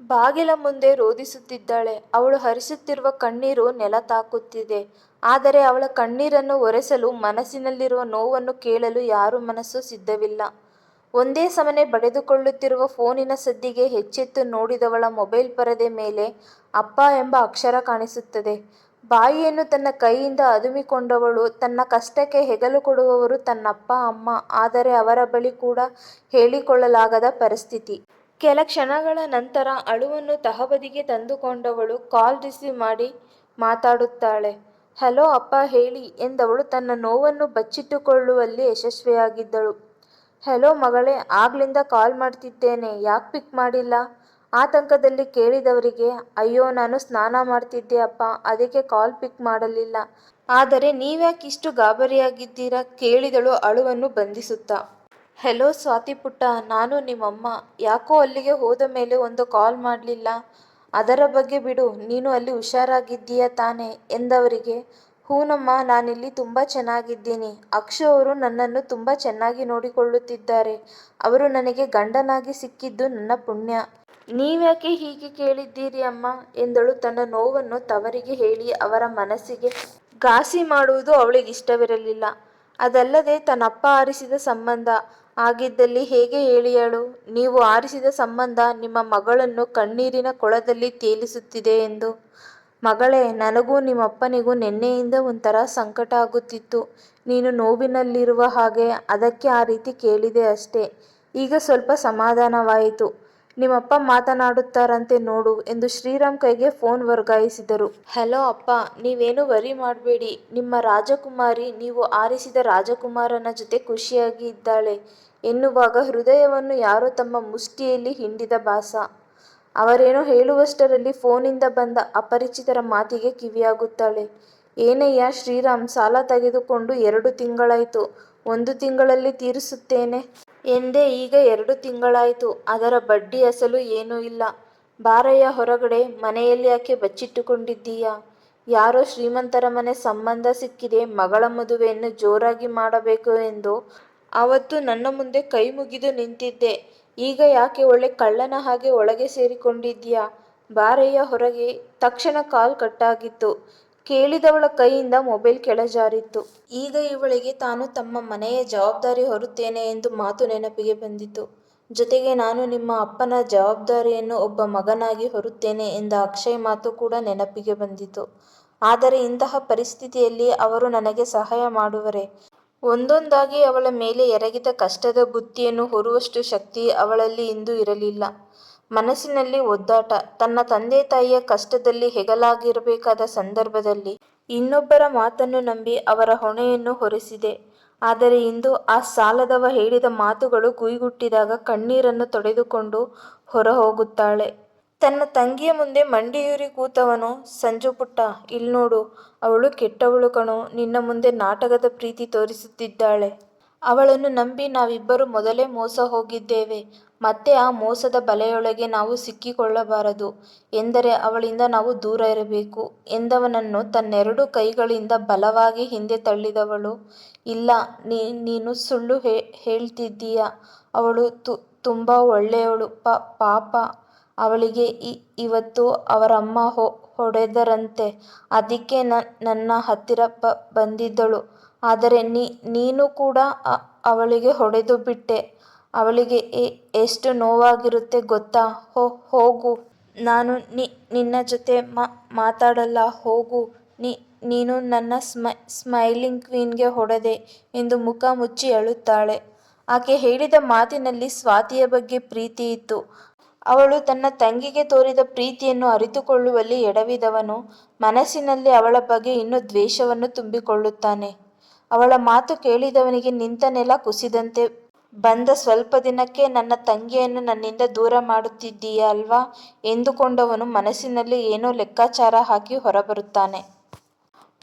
ಬಾಗಿಲ ಮುಂದೆ ರೋದಿಸುತ್ತಿದ್ದಾಳೆ. ಅವಳು ಹರಿಸುತ್ತಿರುವ ಕಣ್ಣೀರು ನೆಲ ತಾಕುತ್ತಿದೆ. ಆದರೆ ಅವಳ ಕಣ್ಣೀರನ್ನು ಒರೆಸಲು, ಮನಸ್ಸಿನಲ್ಲಿರುವ ನೋವನ್ನು ಕೇಳಲು ಯಾರು ಮನಸ್ಸು ಸಿದ್ಧವಿಲ್ಲ. ಒಂದೇ ಸಮನೆ ಬಡಿದುಕೊಳ್ಳುತ್ತಿರುವ ಫೋನಿನ ಸದ್ದಿಗೆ ಹೆಚ್ಚೆತ್ತು ನೋಡಿದವಳ ಮೊಬೈಲ್ ಪರದೆ ಮೇಲೆ "ಅಪ್ಪ' ಎಂಬ ಅಕ್ಷರ ಕಾಣಿಸುತ್ತದೆ. ಬಾಯಿಯನ್ನು ತನ್ನ ಕೈಯಿಂದ ಅದುಮಿಕೊಂಡವಳು ತನ್ನ ಕಷ್ಟಕ್ಕೆ ಹೆಗಲು ಕೊಡುವವರು ತನ್ನಪ್ಪ ಅಮ್ಮ ಆದರೆ ಅವರ ಬಳಿ ಕೂಡ ಹೇಳಿಕೊಳ್ಳಲಾಗದ ಪರಿಸ್ಥಿತಿ. ಕೆಲ ಕ್ಷಣಗಳ ನಂತರ ಅಳುವನ್ನು ತಹಬದಿಗೆ ತಂದುಕೊಂಡವಳು ಕಾಲ್ ರಿಸೀವ್ ಮಾಡಿ ಮಾತಾಡುತ್ತಾಳೆ. "ಹಲೋ ಅಪ್ಪ, ಹೇಳಿ" ಎಂದವಳು ತನ್ನ ನೋವನ್ನು ಬಚ್ಚಿಟ್ಟುಕೊಳ್ಳುವಲ್ಲಿ ಯಶಸ್ವಿಯಾಗಿದ್ದಳು. "ಹಲೋ ಮಗಳೇ, ಆಗ್ಲಿಂದ ಕಾಲ್ ಮಾಡ್ತಿದ್ದೇನೆ, ಯಾಕೆ ಪಿಕ್ ಮಾಡಿಲ್ಲ" ಆತಂಕದಲ್ಲಿ ಕೇಳಿದವರಿಗೆ, "ಅಯ್ಯೋ, ನಾನು ಸ್ನಾನ ಮಾಡ್ತಿದ್ದೆ ಅಪ್ಪ, ಅದಕ್ಕೆ ಕಾಲ್ ಪಿಕ್ ಮಾಡಲಿಲ್ಲ. ಆದರೆ ನೀವ್ಯಾಕೆ ಇಷ್ಟು ಗಾಬರಿಯಾಗಿದ್ದೀರಾ ಕೇಳಿದಳು ಅಳುವನ್ನು ಬಂಧಿಸುತ್ತಾ. "ಹಲೋ ಸ್ವಾತಿ ಪುಟ್ಟ, ನಾನು ನಿಮ್ಮಮ್ಮ ಯಾಕೋ ಅಲ್ಲಿಗೆ ಹೋದ ಮೇಲೆ ಒಂದು ಕಾಲ್ ಮಾಡಲಿಲ್ಲ ಅದರ ಬಗ್ಗೆ ಬಿಡು ನೀನು ಅಲ್ಲಿ ಹುಷಾರಾಗಿದ್ದೀಯ ತಾನೇ ಎಂದವರಿಗೆ, "ಹೂನಮ್ಮ, ನಾನಿಲ್ಲಿ ತುಂಬ ಚೆನ್ನಾಗಿದ್ದೀನಿ. ಅಕ್ಷು ಅವರು ನನ್ನನ್ನು ತುಂಬ ಚೆನ್ನಾಗಿ ನೋಡಿಕೊಳ್ಳುತ್ತಿದ್ದಾರೆ. ಅವರು ನನಗೆ ಗಂಡನಾಗಿ ಸಿಕ್ಕಿದ್ದು ನನ್ನ ಪುಣ್ಯ. ನೀವ್ಯಾಕೆ ಹೀಗೆ ಕೇಳಿದ್ದೀರಿ ಅಮ್ಮ" ಎಂದಳು ತನ್ನ ನೋವನ್ನು ತವರಿಗೆ ಹೇಳಿ ಅವರ ಮನಸ್ಸಿಗೆ ಘಾಸಿ ಮಾಡುವುದು ಅವಳಿಗಿಷ್ಟವಿರಲಿಲ್ಲ. ಅದಲ್ಲದೆ ತನ್ನಪ್ಪ ಆರಿಸಿದ ಸಂಬಂಧ ಆಗಿದ್ದಲ್ಲಿ ಹೇಗೆ ಹೇಳಿಯಾಳು "ನೀವು ಆರಿಸಿದ ಸಂಬಂಧ ನಿಮ್ಮ ಮಗಳನ್ನು ಕಣ್ಣೀರಿನ ಕೊಳದಲ್ಲಿ ತೇಲಿಸುತ್ತಿದೆ" ಎಂದು. "ಮಗಳೇ, ನನಗೂ ನಿಮ್ಮಪ್ಪನಿಗೂ ನಿನ್ನೆಯಿಂದ ಒಂಥರ ಸಂಕಟ ಆಗುತ್ತಿತ್ತು. ನೀನು ನೋವಿನಲ್ಲಿರುವ ಹಾಗೆ ಅದಕ್ಕೆ ಆ ರೀತಿ ಕೇಳಿದೆ ಅಷ್ಟೇ. ಈಗ ಸ್ವಲ್ಪ ಸಮಾಧಾನವಾಯಿತು. ನಿಮ್ಮಪ್ಪ ಮಾತನಾಡುತ್ತಾರಂತೆ ನೋಡು" ಎಂದು ಶ್ರೀರಾಮ್ ಕೈಗೆ ಫೋನ್ ವರ್ಗಾಯಿಸಿದರು. ಹೆಲೋ ಅಪ್ಪ, ನೀವೇನು ವರಿ ಮಾಡಬೇಡಿ ನಿಮ್ಮ ರಾಜಕುಮಾರಿ, ನೀವು ಆರಿಸಿದ ರಾಜಕುಮಾರನ ಜೊತೆ ಖುಷಿಯಾಗಿ ಇದ್ದಾಳೆ" ಎನ್ನುವಾಗ ಹೃದಯವನ್ನು ಯಾರೋ ತಮ್ಮ ಮುಷ್ಟಿಯಲ್ಲಿ ಹಿಂಡಿದ ಭಾಸ. ಅವರೇನೋ ಹೇಳುವಷ್ಟರಲ್ಲಿ ಫೋನಿಂದ ಬಂದ ಅಪರಿಚಿತರ ಮಾತಿಗೆ ಕಿವಿಯಾಗುತ್ತಾಳೆ. "ಏನಯ್ಯ ಶ್ರೀರಾಮ್, ಸಾಲ ತೆಗೆದುಕೊಂಡು ಎರಡು ತಿಂಗಳಾಯಿತು ಒಂದು ತಿಂಗಳಲ್ಲಿ ತೀರಿಸುತ್ತೇನೆ. ಎಂದೆ ಈಗ ಎರಡು ತಿಂಗಳಾಯ್ತು. ಅದರ ಬಡ್ಡಿ ಅಸಲು ಏನೂ ಇಲ್ಲ. ಬಾರಯ್ಯ ಹೊರಗಡೆ ಮನೆಯಲ್ಲಿ ಯಾಕೆ ಬಚ್ಚಿಟ್ಟುಕೊಂಡಿದ್ದೀಯಾ ಯಾರೋ ಶ್ರೀಮಂತರ ಮನೆ ಸಂಬಂಧ ಸಿಕ್ಕಿದೆ, ಮಗಳ ಮದುವೆಯನ್ನು ಜೋರಾಗಿ ಮಾಡಬೇಕು ಎಂದು ಅವತ್ತು ನನ್ನ ಮುಂದೆ ಕೈ ಮುಗಿದು ನಿಂತಿದ್ದೆ. ಈಗ ಯಾಕೆ ಒಳ್ಳೆ ಕಳ್ಳನ ಹಾಗೆ ಒಳಗೆ ಸೇರಿಕೊಂಡಿದ್ದೀಯಾ? ಬಾರಯ್ಯ ಹೊರಗೆ" ತಕ್ಷಣ ಕಾಲ್ ಕಟ್ಟಾಗಿತ್ತು. ಕೇಳಿದವಳ ಕೈಯಿಂದ ಮೊಬೈಲ್ ಕೆಳಜಾರಿತ್ತು. ಈಗ ಇವಳಿಗೆ ತಾನು ತಮ್ಮ ಮನೆಯ ಜವಾಬ್ದಾರಿ ಹೊರುತ್ತೇನೆ ಎಂದು ಮಾತು ನೆನಪಿಗೆ ಬಂದಿತು. ಜೊತೆಗೆ "ನಾನು ನಿಮ್ಮ ಅಪ್ಪನ ಜವಾಬ್ದಾರಿಯನ್ನು ಒಬ್ಬ ಮಗನಾಗಿ ಹೊರುತ್ತೇನೆ" ಎಂದ ಅಕ್ಷಯ್ ಮಾತು ಕೂಡ ನೆನಪಿಗೆ ಬಂದಿತು. ಆದರೆ ಇಂತಹ ಪರಿಸ್ಥಿತಿಯಲ್ಲಿ ಅವರು ನನಗೆ ಸಹಾಯ ಮಾಡುವರೆ ಒಂದೊಂದಾಗಿ ಅವಳ ಮೇಲೆ ಎರಗಿದ ಕಷ್ಟದ ಬುತ್ತಿಯನ್ನು ಹೊರುವಷ್ಟು ಶಕ್ತಿ ಅವಳಲ್ಲಿ ಇಂದು ಇರಲಿಲ್ಲ. ಮನಸ್ಸಿನಲ್ಲಿ ಒದ್ದಾಟ. ತನ್ನ ತಂದೆ ತಾಯಿಯ ಕಷ್ಟದಲ್ಲಿ ಹೆಗಲಾಗಿರಬೇಕಾದ ಸಂದರ್ಭದಲ್ಲಿ ಇನ್ನೊಬ್ಬರ ಮಾತನ್ನು ನಂಬಿ ಅವರ ಹೊಣೆಯನ್ನು ಹೊರಿಸಿದೆ. ಆದರೆ ಇಂದು ಆ ಸಾಲದವ ಹೇಳಿದ ಮಾತುಗಳು ಗುಯ್ಗುಟ್ಟಿದಾಗ ಕಣ್ಣೀರನ್ನು ತಡೆದುಕೊಂಡು ಹೊರಹೋಗುತ್ತಾಳೆ. ತನ್ನ ತಂಗಿಯ ಮುಂದೆ ಮಂಡಿಯೂರಿ ಕೂತವನು, "ಸಂಜು ಪುಟ್ಟ ಇಲ್ನೋಡು ಅವಳು ಕೆಟ್ಟವಳು ಕಣೋ, ನಿನ್ನ ಮುಂದೆ ನಾಟಕದ ಪ್ರೀತಿ ತೋರಿಸುತ್ತಿದ್ದಾಳೆ. ಅವಳನ್ನು ನಂಬಿ ನಾವಿಬ್ಬರು ಮೊದಲೇ ಮೋಸ ಹೋಗಿದ್ದೇವೆ. ಮತ್ತೆ ಆ ಮೋಸದ ಬಲೆಯೊಳಗೆ ನಾವು ಸಿಕ್ಕಿಕೊಳ್ಳಬಾರದು, ಎಂದರೆ ಅವಳಿಂದ ನಾವು ದೂರ ಇರಬೇಕು" ಎಂದವನನ್ನು ತನ್ನೆರಡು ಕೈಗಳಿಂದ ಬಲವಾಗಿ ಹಿಂದೆ ತಳ್ಳಿದವಳು, "ಇಲ್ಲ ನೀನು ಸುಳ್ಳು ಹೇಳ್ತಿದ್ದೀಯ. ಅವಳು ತುಂಬಾ ಒಳ್ಳೆಯವಳು ಪಾಪ ಅವಳಿಗೆ ಇವತ್ತು ಅವರಮ್ಮ ಹೊಡೆದರಂತೆ ಅದಕ್ಕೆ ನನ್ನ ಹತ್ತಿರ ಬಂದಿದ್ದಳು ಆದರೆ ನೀನು ಕೂಡ ಅವಳಿಗೆ ಹೊಡೆದು ಬಿಟ್ಟೆ. ಅವಳಿಗೆ ಎಷ್ಟು ನೋವಾಗಿರುತ್ತೆ ಗೊತ್ತಾ ಹೋಗು. ನಾನು ನಿನ್ನ ಜೊತೆ ಮಾತಾಡಲ್ಲ ಹೋಗು ನೀನು ನನ್ನ ಸ್ಮೈಲಿಂಗ್ ಕ್ವೀನ್ಗೆ ಹೊಡೆದೆ" ಎಂದು ಮುಖ ಮುಚ್ಚಿ ಅಳುತ್ತಾಳೆ. ಆಕೆ ಹೇಳಿದ ಮಾತಿನಲ್ಲಿ ಸ್ವಾತಿಯ ಬಗ್ಗೆ ಪ್ರೀತಿ ಇತ್ತು. ಅವಳು ತನ್ನ ತಂಗಿಗೆ ತೋರಿದ ಪ್ರೀತಿಯನ್ನು ಅರಿತುಕೊಳ್ಳುವಲ್ಲಿ ಎಡವಿದವನು ಮನಸ್ಸಿನಲ್ಲಿ ಅವಳ ಬಗ್ಗೆ ಇನ್ನೂ ದ್ವೇಷವನ್ನು ತುಂಬಿಕೊಳ್ಳುತ್ತಾನೆ. ಅವಳ ಮಾತು ಕೇಳಿದವನಿಗೆ ನಿಂತ ನೆಲ ಕುಸಿದಂತೆ ಬಂದ ಸ್ವಲ್ಪ ದಿನಕ್ಕೆ "ನನ್ನ ತಂಗಿಯನ್ನು ನನ್ನಿಂದ ದೂರ ಮಾಡುತ್ತಿದ್ದೀಯ ಅಲ್ವಾ" ಎಂದುಕೊಂಡವನು ಮನಸ್ಸಿನಲ್ಲಿ ಏನೋ ಲೆಕ್ಕಾಚಾರ ಹಾಕಿ ಹೊರಬರುತ್ತಾನೆ.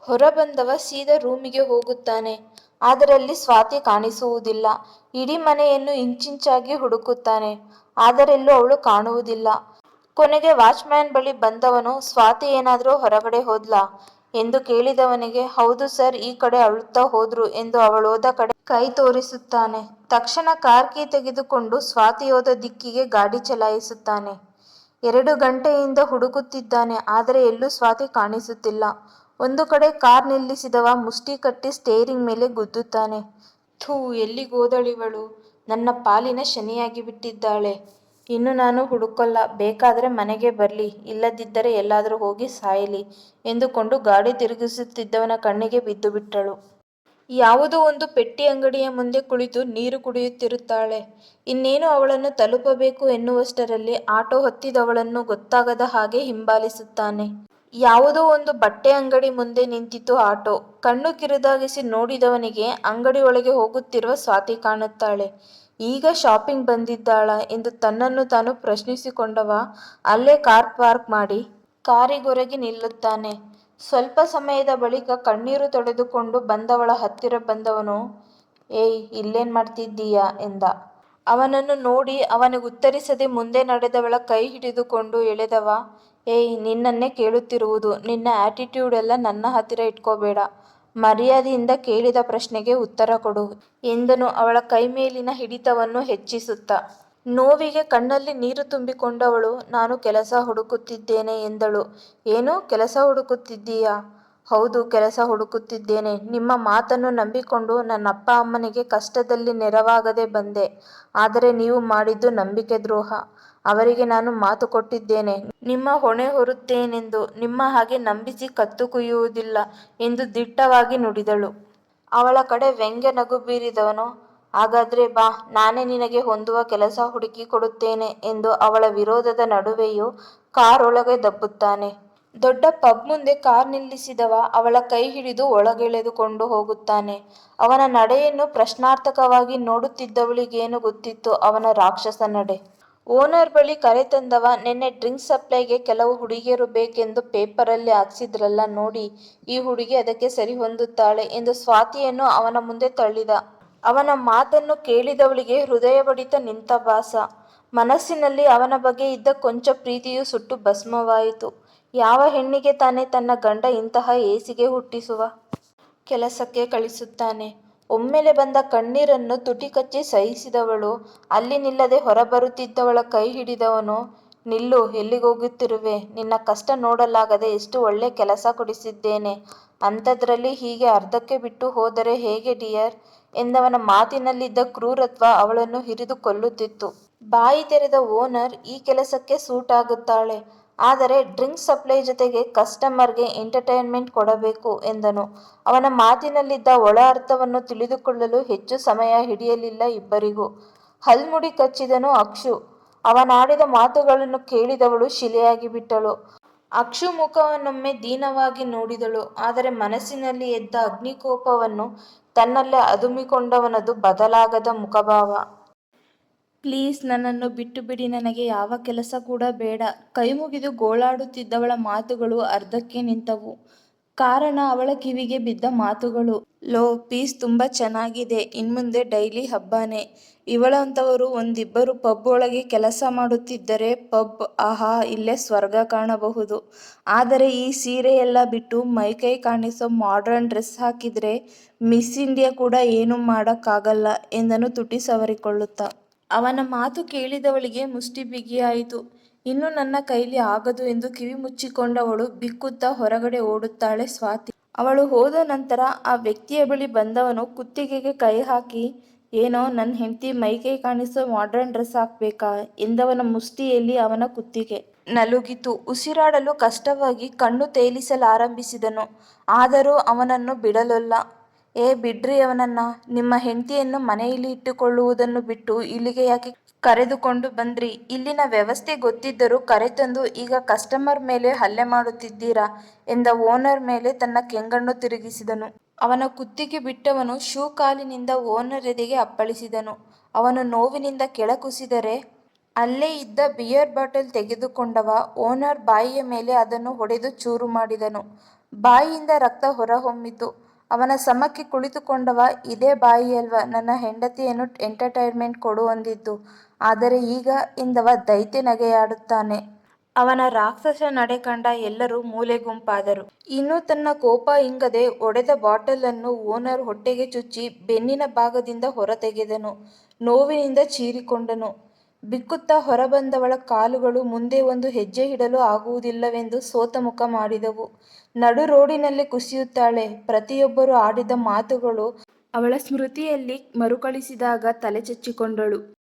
ಹೊರಬಂದವ ಸೀದಾ ರೂಮಿಗೆ ಹೋಗುತ್ತಾನೆ. ಅದರಲ್ಲಿ ಸ್ವಾತಿ ಕಾಣಿಸುವುದಿಲ್ಲ. ಇಡೀ ಮನೆಯನ್ನು ಇಂಚಿಂಚಾಗಿ ಹುಡುಕುತ್ತಾನೆ. ಆದರೆಲ್ಲೂ ಅವಳು ಕಾಣುವುದಿಲ್ಲ. ಕೊನೆಗೆ ವಾಚ್ಮ್ಯಾನ್ ಬಳಿ ಬಂದವನು, "ಸ್ವಾತಿ ಏನಾದರೂ ಹೊರಗಡೆ ಹೋದ್ಲಾ" ಎಂದು ಕೇಳಿದವನಿಗೆ, "ಹೌದು ಸರ್, ಈ ಕಡೆ ಅಳುತ್ತಾ ಹೋದ್ರು" ಎಂದು ಅವಳೋದ ಕಡೆ ಕೈ ತೋರಿಸುತ್ತಾನೆ. ತಕ್ಷಣ ಕಾರ್ ಕೀ ತೆಗೆದುಕೊಂಡು ಸ್ವಾತಿಯೋದ ದಿಕ್ಕಿಗೆ ಗಾಡಿ ಚಲಾಯಿಸುತ್ತಾನೆ. ಎರಡು ಗಂಟೆಯಿಂದ ಹುಡುಕುತ್ತಿದ್ದಾನೆ, ಆದರೆ ಎಲ್ಲೂ ಸ್ವಾತಿ ಕಾಣಿಸುತ್ತಿಲ್ಲ. ಒಂದು ಕಡೆ ಕಾರ್ ನಿಲ್ಲಿಸಿದವ ಮುಷ್ಟಿ ಕಟ್ಟಿ ಸ್ಟೇರಿಂಗ್ ಮೇಲೆ ಗುದ್ದುತ್ತಾನೆ. ಥೂ ಎಲ್ಲಿಗೋದಳಿವಳು ನನ್ನ ಪಾಲಿನ ಶನಿಯಾಗಿಬಿಟ್ಟಿದ್ದಾಳೆ. ಇನ್ನು ನಾನು ಹುಡುಕಲ್ಲ, ಬೇಕಾದರೆ ಮನೆಗೆ ಬರಲಿ, ಇಲ್ಲದಿದ್ದರೆ ಎಲ್ಲಾದರೂ ಹೋಗಿ ಸಾಯಲಿ ಎಂದುಕೊಂಡು ಗಾಡಿ ತಿರುಗಿಸುತ್ತಿದ್ದವನ ಕಣ್ಣಿಗೆ ಬಿದ್ದುಬಿಟ್ಟಳು. ಯಾವುದೋ ಒಂದು ಪೆಟ್ಟಿ ಅಂಗಡಿಯ ಮುಂದೆ ಕುಳಿತು ನೀರು ಕುಡಿಯುತ್ತಿರುತ್ತಾಳೆ. ಇನ್ನೇನು ಅವಳನ್ನು ತಲುಪಬೇಕು ಎನ್ನುವಷ್ಟರಲ್ಲಿ ಆಟೋ ಹತ್ತಿದವಳನ್ನು ಗೊತ್ತಾಗದ ಹಾಗೆ ಹಿಂಬಾಲಿಸುತ್ತಾನೆ. ಯಾವುದೋ ಒಂದು ಬಟ್ಟೆ ಅಂಗಡಿ ಮುಂದೆ ನಿಂತಿತು ಆಟೋ. ಕಣ್ಣು ಕಿರಿದಾಗಿಸಿ ನೋಡಿದವನಿಗೆ ಅಂಗಡಿಯೊಳಗೆ ಹೋಗುತ್ತಿರುವ ಸ್ವಾತಿ ಕಾಣುತ್ತಾಳೆ. ಈಗ ಶಾಪಿಂಗ್ ಬಂದಿದ್ದಾಳ ಎಂದು ತನ್ನನ್ನು ತಾನು ಪ್ರಶ್ನಿಸಿಕೊಂಡವ, ಅಲ್ಲೇ ಕಾರ್ ಪಾರ್ಕ್ ಮಾಡಿ ಕಾರಿಗೊರಗಿ ನಿಲ್ಲುತ್ತಾನೆ. ಸ್ವಲ್ಪ ಸಮಯದ ಬಳಿಕ ಕಣ್ಣೀರು ತೊಳೆದುಕೊಂಡು ಬಂದವಳ ಹತ್ತಿರ ಬಂದವನು, ಏಯ್, ಇಲ್ಲೇನ್ ಮಾಡ್ತಿದ್ದೀಯಾ ಎಂದ. ಅವನನ್ನು ನೋಡಿ ಅವನಿಗೆ ಉತ್ತರಿಸದೆ ಮುಂದೆ ನಡೆದವಳ ಕೈ ಹಿಡಿದುಕೊಂಡು ಎಳೆದವ, ಏಯ್, ನಿನ್ನನ್ನೇ ಕೇಳುತ್ತಿರುವುದು. ನಿನ್ನ ಆಟಿಟ್ಯೂಡ್ ಎಲ್ಲ ನನ್ನ ಹತ್ತಿರ ಇಟ್ಕೋಬೇಡ. ಮರ್ಯಾದೆಯಿಂದ ಕೇಳಿದ ಪ್ರಶ್ನೆಗೆ ಉತ್ತರ ಕೊಡು ಎಂದನು ಅವಳ ಕೈಮೇಲಿನ ಹಿಡಿತವನ್ನು ಹೆಚ್ಚಿಸುತ್ತ. ನೋವಿಗೆ ಕಣ್ಣಲ್ಲಿ ನೀರು ತುಂಬಿಕೊಂಡವಳು, ನಾನು ಕೆಲಸ ಹುಡುಕುತ್ತಿದ್ದೇನೆ ಎಂದಳು. ಏನು ಕೆಲಸ ಹುಡುಕುತ್ತಿದ್ದೀಯಾ? ಹೌದು, ಕೆಲಸ ಹುಡುಕುತ್ತಿದ್ದೇನೆ. ನಿಮ್ಮ ಮಾತನ್ನು ನಂಬಿಕೊಂಡು ನನ್ನ ಅಪ್ಪ ಅಮ್ಮನಿಗೆ ಕಷ್ಟದಲ್ಲಿ ನೆರವಾಗದೆ ಬಂದೆ. ಆದರೆ ನೀವು ಮಾಡಿದ್ದು ನಂಬಿಕೆ ದ್ರೋಹ. ಅವರಿಗೆ ನಾನು ಮಾತು ಕೊಟ್ಟಿದ್ದೇನೆ ನಿಮ್ಮ ಹೊಣೆ ಹೊರುತ್ತೇನೆಂದು. ನಿಮ್ಮ ಹಾಗೆ ನಂಬಿಸಿ ಕತ್ತು ಕುಯ್ಯುವುದಿಲ್ಲ ಎಂದು ದಿಟ್ಟವಾಗಿ ನುಡಿದಳು. ಅವಳ ಕಡೆ ವ್ಯಂಗ್ಯ ನಗು ಬೀರಿದವನು, ಹಾಗಾದ್ರೆ ಬಾ, ನಾನೇ ನಿನಗೆ ಹೊಂದುವ ಕೆಲಸ ಹುಡುಕಿ ಕೊಡುತ್ತೇನೆ ಎಂದು ಅವಳ ವಿರೋಧದ ನಡುವೆಯೂ ಕಾರ್ ಒಳಗೆ ದಬ್ಬುತ್ತಾನೆ. ದೊಡ್ಡ ಪಬ್ ಮುಂದೆ ಕಾರ್ ನಿಲ್ಲಿಸಿದವ ಅವಳ ಕೈ ಹಿಡಿದು ಒಳಗೆಳೆದುಕೊಂಡು ಹೋಗುತ್ತಾನೆ. ಅವನ ನಡೆಯನ್ನು ಪ್ರಶ್ನಾರ್ಥಕವಾಗಿ ನೋಡುತ್ತಿದ್ದವಳಿಗೇನು ಗೊತ್ತಿತ್ತು ಅವನ ರಾಕ್ಷಸ ನಡೆ. ಓನರ್ ಬಳಿ ಕರೆ ತಂದವ, ನೆನ್ನೆ ಡ್ರಿಂಕ್ಸ್ ಸಪ್ಲೈಗೆ ಕೆಲವು ಹುಡುಗಿಯರು ಬೇಕೆಂದು ಪೇಪರಲ್ಲಿ ಹಾಕ್ಸಿದ್ರಲ್ಲ ನೋಡಿ, ಈ ಹುಡುಗಿ ಅದಕ್ಕೆ ಸರಿ ಹೊಂದುತ್ತಾಳೆ ಎಂದು ಸ್ವಾತಿಯನ್ನು ಅವನ ಮುಂದೆ ತಳ್ಳಿದ. ಅವನ ಮಾತನ್ನು ಕೇಳಿದವಳಿಗೆ ಹೃದಯ ಬಡಿತ ನಿಂತ ಭಾಸ. ಮನಸ್ಸಿನಲ್ಲಿ ಅವನ ಬಗ್ಗೆ ಇದ್ದ ಕೊಂಚ ಪ್ರೀತಿಯು ಸುಟ್ಟು ಭಸ್ಮವಾಯಿತು. ಯಾವ ಹೆಣ್ಣಿಗೆ ತಾನೇ ತನ್ನ ಗಂಡ ಇಂತಹ ಏಸಿಗೆ ಹುಟ್ಟಿಸುವ ಕೆಲಸಕ್ಕೆ ಕಳಿಸುತ್ತಾನೆ. ಒಮ್ಮೆಲೆ ಬಂದ ಕಣ್ಣೀರನ್ನು ತುಟಿಕಚ್ಚಿ ಸಹಿಸಿದವಳು, ಅಲ್ಲಿ ನಿಲ್ಲದೆ ಹೊರಬರುತ್ತಿದ್ದವಳ ಕೈ ಹಿಡಿದವನು, ನಿಲ್ಲು, ಎಲ್ಲಿಗೋಗುತ್ತಿರುವೆ. ನಿನ್ನ ಕಷ್ಟ ನೋಡಲಾಗದೆ ಎಷ್ಟು ಒಳ್ಳೆ ಕೆಲಸ ಕೊಡಿಸಿದ್ದೇನೆ. ಅಂಥದ್ರಲ್ಲಿ ಹೀಗೆ ಅರ್ಧಕ್ಕೆ ಬಿಟ್ಟು ಹೋದರೆ ಹೇಗೆ, ಡಿಯರ್ ಎಂದವನ ಮಾತಿನಲ್ಲಿದ್ದ ಕ್ರೂರತ್ವ ಅವಳನ್ನು ಹಿರಿದು ಕೊಲ್ಲುತ್ತಿತ್ತು. ಬಾಯಿ ತೆರೆದ ಓನರ್ ಈ ಕೆಲಸಕ್ಕೆ ಸೂಟ್ ಆಗುತ್ತಾಳೆ. ಆದರೆ ಡ್ರಿಂಕ್ ಸಪ್ಲೈ ಜೊತೆಗೆ ಕಸ್ಟಮರ್ಗೆ ಎಂಟರ್ಟೈನ್ಮೆಂಟ್ ಕೊಡಬೇಕು ಎಂದನು. ಅವನ ಮಾತಿನಲ್ಲಿದ್ದ ಒಳ ಅರ್ಥವನ್ನು ತಿಳಿದುಕೊಳ್ಳಲು ಹೆಚ್ಚು ಸಮಯ ಹಿಡಿಯಲಿಲ್ಲ ಇಬ್ಬರಿಗೂ. ಹಲ್ಮುಡಿ ಕಚ್ಚಿದನು ಅಕ್ಷು. ಅವನಾಡಿದ ಮಾತುಗಳನ್ನು ಕೇಳಿದವಳು ಶಿಲೆಯಾಗಿ ಬಿಟ್ಟಳು ಅಕ್ಷು ಮುಖವನ್ನೊಮ್ಮೆ ದೀನವಾಗಿ ನೋಡಿದಳು. ಆದರೆ ಮನಸ್ಸಿನಲ್ಲಿ ಎದ್ದ ಅಗ್ನಿಕೋಪವನ್ನು ತನ್ನಲ್ಲೇ ಅದುಮಿಕೊಂಡವನದು ಬದಲಾಗದ ಮುಖಭಾವ. ಪ್ಲೀಸ್ ನನ್ನನ್ನು ಬಿಟ್ಟುಬಿಡಿ ನನಗೆ ಯಾವ ಕೆಲಸ ಕೂಡ ಬೇಡ ಕೈ ಮುಗಿದು ಗೋಳಾಡುತ್ತಿದ್ದವಳ ಮಾತುಗಳು ಅರ್ಧಕ್ಕೆ ನಿಂತವು. ಕಾರಣ ಅವಳ ಕಿವಿಗೆ ಬಿದ್ದ ಮಾತುಗಳು. ಲೋ ಪೀಸ್ ತುಂಬ ಚೆನ್ನಾಗಿದೆ. ಇನ್ಮುಂದೆ ಡೈಲಿ ಹಬ್ಬನೇ. ಇವಳಂತವರು ಒಂದಿಬ್ಬರು ಪಬ್ ಒಳಗೆ ಕೆಲಸ ಮಾಡುತ್ತಿದ್ದರೆ ಪಬ್, ಆಹಾ, ಇಲ್ಲೇ ಸ್ವರ್ಗ ಕಾಣಬಹುದು. ಆದರೆ ಈ ಸೀರೆಯೆಲ್ಲ ಬಿಟ್ಟು ಮೈಕೈ ಕಾಣಿಸೋ ಮಾಡ್ರನ್ ಡ್ರೆಸ್ ಹಾಕಿದ್ರೆ ಮಿಸ್ ಇಂಡಿಯಾ ಕೂಡ ಏನೂ ಮಾಡೋಕ್ಕಾಗಲ್ಲ ಎಂದನು ತುಟಿ ಸವರಿಕೊಳ್ಳುತ್ತ. ಅವನ ಮಾತು ಕೇಳಿದವಳಿಗೆ ಮುಷ್ಟಿ ಬಿಗಿಯಾಯಿತು. ಇನ್ನು ನನ್ನ ಕೈಲಿ ಆಗದು ಎಂದು ಕಿವಿ ಮುಚ್ಚಿಕೊಂಡವಳು ಬಿಕ್ಕುತ್ತ ಹೊರಗಡೆ ಓಡುತ್ತಾಳೆ ಸ್ವಾತಿ. ಅವಳು ಹೋದ ನಂತರ ಆ ವ್ಯಕ್ತಿಯ ಬಳಿ ಬಂದವನು ಕುತ್ತಿಗೆಗೆ ಕೈ ಹಾಕಿ, ಏನೋ ನನ್ನ ಹೆಂಡತಿ ಮೈಕೈ ಕಾಣಿಸೋ ಮಾಡ್ರನ್ ಡ್ರೆಸ್ ಹಾಕ್ಬೇಕಾ ಎಂದವನ ಮುಷ್ಟಿಯಲ್ಲಿ ಅವನ ಕುತ್ತಿಗೆ ನಲುಗಿತು. ಉಸಿರಾಡಲು ಕಷ್ಟವಾಗಿ ಕಣ್ಣು ತೇಲಿಸಲಾರಂಭಿಸಿದನು. ಆದರೂ ಅವನನ್ನು ಬಿಡಲೊಲ್ಲ. ಏ ಬಿಡ್ರಿ ಅವನನ್ನ. ನಿಮ್ಮ ಹೆಂಡತಿಯನ್ನು ಮನೆಯಲ್ಲಿ ಇಟ್ಟುಕೊಳ್ಳುವುದನ್ನು ಬಿಟ್ಟು ಇಲ್ಲಿಗೆ ಯಾಕೆ ಕರೆದುಕೊಂಡು ಬಂದ್ರಿ. ಇಲ್ಲಿನ ವ್ಯವಸ್ಥೆ ಗೊತ್ತಿದ್ದರೂ ಕರೆತಂದು ಈಗ ಕಸ್ಟಮರ್ ಮೇಲೆ ಹಲ್ಲೆ ಮಾಡುತ್ತಿದ್ದೀರಾ ಎಂದ ಓನರ್ ಮೇಲೆ ತನ್ನ ಕೆಂಗಣ್ಣು ತಿರುಗಿಸಿದನು. ಅವನ ಕುತ್ತಿಗೆ ಬಿಟ್ಟವನು ಶೂ ಕಾಲಿನಿಂದ ಓನರ್ ಎದೆಗೆ ಅಪ್ಪಳಿಸಿದನು. ಅವನು ನೋವಿನಿಂದ ಕೆಳಕುಸಿದರೆ ಅಲ್ಲೇ ಇದ್ದ ಬಿಯರ್ ಬಾಟಲ್ ತೆಗೆದುಕೊಂಡವ ಓನರ್ ಬಾಯಿಯ ಮೇಲೆ ಅದನ್ನು ಹೊಡೆದು ಚೂರು ಮಾಡಿದನು. ಬಾಯಿಯಿಂದ ರಕ್ತ ಹೊರಹೊಮ್ಮಿತು. ಅವನ ಸಮಕ್ಕೆ ಕುಳಿತುಕೊಂಡವ, ಇದೇ ಬಾಯಿಯಲ್ವ, ನನ್ನ ಹೆಂಡತಿಯನ್ನು ಎಂಟರ್ಟೈನ್ಮೆಂಟ್ ಕೊಡು ಅಂದಿದ್ದು. ಆದರೆ ಈಗ ಇಂದವ ದೈತ್ಯ ನಗೆಯಾಡುತ್ತಾನೆ. ಅವನ ರಾಕ್ಷಸ ನಡೆ ಕಂಡ ಎಲ್ಲರೂ ಮೂಲೆಗುಂಪಾದರು. ಇನ್ನು ತನ್ನ ಕೋಪ ಇಂಗದೆ ಒಡೆದ ಬಾಟಲನ್ನು ಓನರ್ ಹೊಟ್ಟೆಗೆ ಚುಚ್ಚಿ ಬೆನ್ನಿನ ಭಾಗದಿಂದ ಹೊರತೆಗೆದನು. ನೋವಿನಿಂದ ಚೀರಿಕೊಂಡನು. ಬಿಕ್ಕುತ್ತಾ ಹೊರಬಂದವಳ ಕಾಲುಗಳು ಮುಂದೆ ಒಂದು ಹೆಜ್ಜೆ ಇಡಲು ಆಗುವುದಿಲ್ಲವೆಂದು ಸೋತ ಮುಖ ಮಾಡಿದವು. ನಡು ರೋಡಿನಲ್ಲೇ ಕುಸಿಯುತ್ತಾಳೆ. ಪ್ರತಿಯೊಬ್ಬರು ಆಡಿದ ಮಾತುಗಳು ಅವಳ ಸ್ಮೃತಿಯಲ್ಲಿ ಮರುಕಳಿಸಿದಾಗ ತಲೆ ಚಚ್ಚಿಕೊಂಡಳು.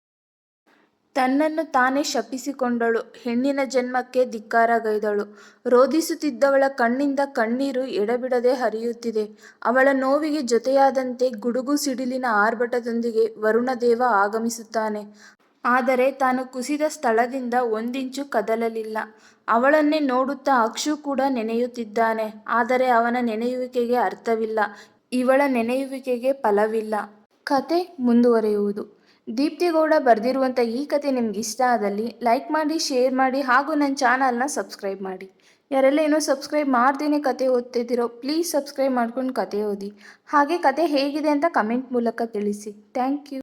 ತನ್ನನ್ನು ತಾನೇ ಶಪಿಸಿಕೊಂಡಳು. ಹೆಣ್ಣಿನ ಜನ್ಮಕ್ಕೆ ಧಿಕ್ಕಾರಗೈದಳು. ರೋಧಿಸುತ್ತಿದ್ದವಳ ಕಣ್ಣಿಂದ ಕಣ್ಣೀರು ಎಡಬಿಡದೆ ಹರಿಯುತ್ತಿದೆ. ಅವಳ ನೋವಿಗೆ ಜೊತೆಯಾದಂತೆ ಗುಡುಗು ಸಿಡಿಲಿನ ಆರ್ಭಟದೊಂದಿಗೆ ವರುಣದೇವ ಆಗಮಿಸುತ್ತಾನೆ. ಆದರೆ ತಾನು ಕುಸಿದ ಸ್ಥಳದಿಂದ ಒಂದಿಂಚು ಕದಲಲಿಲ್ಲ. ಅವಳನ್ನೇ ನೋಡುತ್ತಾ ಅಕ್ಷು ಕೂಡ ನೆನೆಯುತ್ತಿದ್ದಾನೆ. ಆದರೆ ಅವನ ನೆನೆಯುವಿಕೆಗೆ ಅರ್ಥವಿಲ್ಲ. ಇವಳ ನೆನೆಯುವಿಕೆಗೆ ಫಲವಿಲ್ಲ. ಕತೆ ಮುಂದುವರೆಯುವುದು. ದೀಪ್ತಿಗೌಡ ಬರೆದಿರುವಂಥ ಈ ಕತೆ ನಿಮ್ಗೆ ಇಷ್ಟ ಆದಲ್ಲಿ ಲೈಕ್ ಮಾಡಿ, ಶೇರ್ ಮಾಡಿ ಹಾಗೂ ನನ್ನ ಚಾನಲ್ನ ಸಬ್ಸ್ಕ್ರೈಬ್ ಮಾಡಿ. ಯಾರೆಲ್ಲ ಇನ್ನೂ ಸಬ್ಸ್ಕ್ರೈಬ್ ಮಾಡ್ದೇನೆ ಕತೆ ಓದ್ತಿದ್ದೀರೋ ಪ್ಲೀಸ್ ಸಬ್ಸ್ಕ್ರೈಬ್ ಮಾಡ್ಕೊಂಡು ಕತೆ ಓದಿ. ಹಾಗೆ ಕತೆ ಹೇಗಿದೆ ಅಂತ ಕಮೆಂಟ್ ಮೂಲಕ ತಿಳಿಸಿ. Thank you.